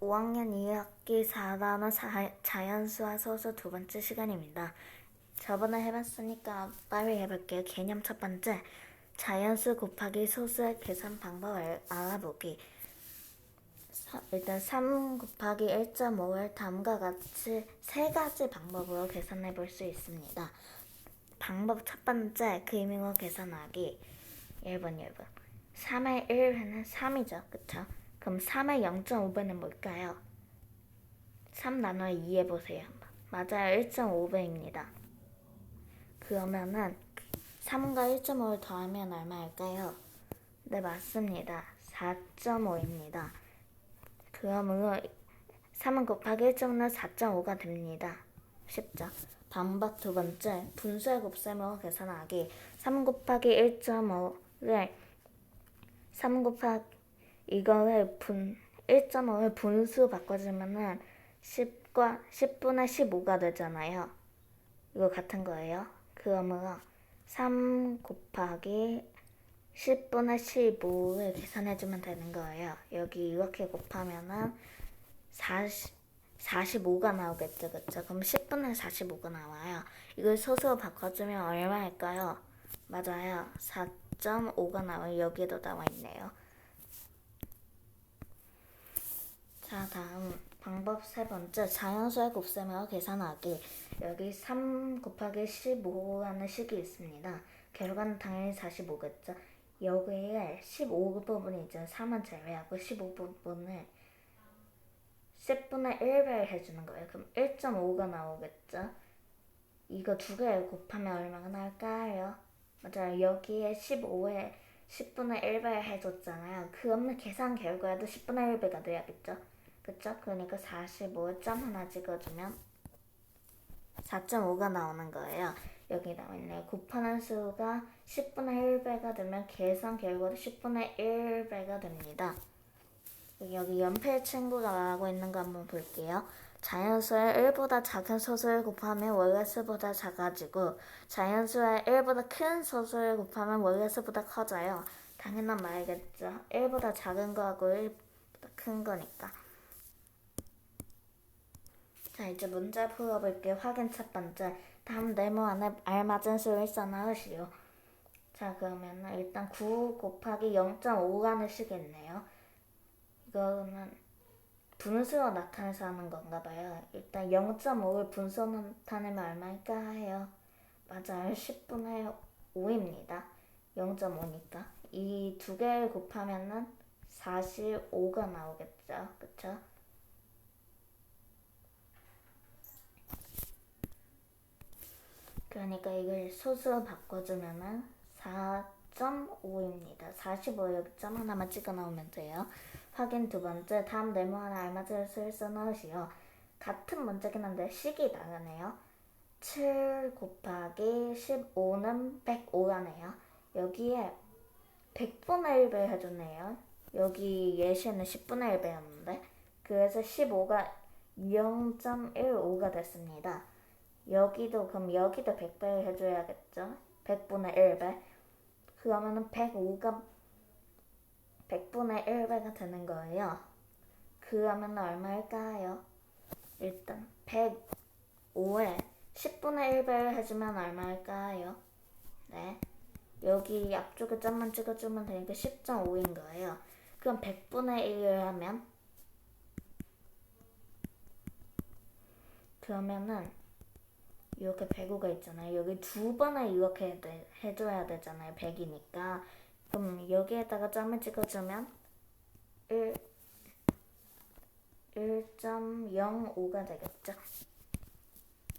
5학년 2학기 4단원 자, 자연수와 소수 두 번째 시간입니다. 저번에 해봤으니까 빨리 해볼게요. 개념 첫 번째. 자연수 곱하기 소수의 계산 방법을 알아보기. 사- 일단 3 곱하기 1.5를 다음과 같이 세 가지 방법으로 계산해 볼 수 있습니다. 방법 첫 번째, 그림으로 계산하기. 1번, 1번. 3의 1배는 3이죠. 그쵸? 그럼 3의 0.5배는 뭘까요? 3 나눠 2 해보세요. 맞아요. 1.5배입니다. 그러면은 3과 1.5를 더하면 얼마일까요? 네, 맞습니다. 4.5입니다. 그러므로 3은 곱하기 1.5는 4.5가 됩니다. 쉽죠? 방법 두 번째, 분수의 곱셈으로 계산하기. 3 곱하기 1.5를 3 곱하기 이거를 분 1.5를 분수 바꿔주면은 10과 10분의 15가 되잖아요. 이거 같은 거예요. 그러므로 3 곱하기 10분의 15를 계산해주면 되는 거예요. 여기 이렇게 곱하면은 40, 45가 나오겠죠, 그쵸? 그럼 10분의 45가 나와요. 이걸 소수로 바꿔주면 얼마일까요? 맞아요. 4.5가 나와요. 여기도 나와 있네요. 자, 다음 방법 세 번째 자연수의 곱셈으로 계산하기. 여기 3 곱하기 15라는 식이 있습니다. 결과는 당연히 45겠죠. 여기에 15 부분이 있죠. 3은 제외하고 15 부분을 10분의 1배를 해주는 거예요. 그럼 1.5가 나오겠죠. 이거 두 개를 곱하면 얼마가 나올까요? 맞아요. 여기에 15에 10분의 1배 해줬잖아요. 그러면 계산 결과에도 10분의 1배가 돼야겠죠. 그쵸? 그러니까 45에 점 하나 찍어주면 4.5가 나오는 거예요. 여기 나와 있네요. 곱하는 수가 10분의 1배가 되면 계산 결과도 10분의 1배가 됩니다. 여기 연필 친구가 말하고 있는 거 한번 볼게요. 자연수의 1보다 작은 소수를 곱하면 원래 수보다 작아지고 자연수의 1보다 큰 소수를 곱하면 원래 수보다 커져요. 당연한 말이겠죠. 1보다 작은 거하고 1보다 큰 거니까. 자 이제 문제 풀어볼게요. 확인 첫 번째. 다음 네모 안에 알맞은 수를 써넣으시오. 자 그러면 일단 9 곱하기 0.5라는 식이 있네요. 이거는 분수로 나타내서 하는 건가 봐요. 일단 0.5를 분수로 나타내면 얼마일까요? 맞아요. 10분의 5입니다. 0.5니까. 이 두 개를 곱하면은 45가 나오겠죠. 그쵸? 그러니까 이걸 소수로 바꿔주면은 4.5입니다. 45 여기 점 하나만 찍어 넣으면 돼요. 확인 두 번째, 다음 네모 하나 알맞은 수를 써넣으시오. 같은 문제긴 한데 식이 다르네요. 7 곱하기 15는 105라네요. 여기에 100분의 1배 해줬네요. 여기 예시에는 10분의 1배였는데 그래서 15가 0.15가 됐습니다. 여기도 그럼 여기도 100배를 해줘야겠죠? 100분의 1배. 그러면은 105가 100분의 1배가 되는 거예요. 그러면 얼마일까요? 일단 105에 10분의 1배를 해주면 얼마일까요? 네. 여기 앞쪽에 점만 찍어주면 되니까 10.5인 거예요. 그럼 100분의 1을 하면 그러면은 이렇게 105가 있잖아요. 여기 두 번을 이렇게 해, 해줘야 되잖아요. 100이니까. 그럼 여기에다가 점을 찍어주면 1, 1.05가 되겠죠.